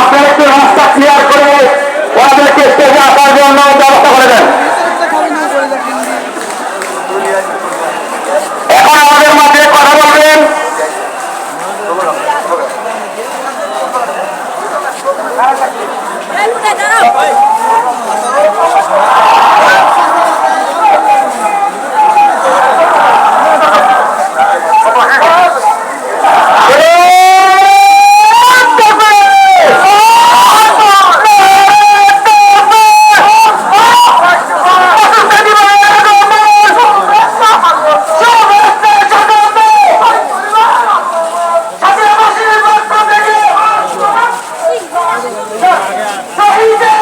আপনার একটু রাস্তা ক্লিয়ার করে ওনাদেরকে স্টেজে আসার জন্য ব্যবস্থা করে দেন। দাঁড়াও 他是在。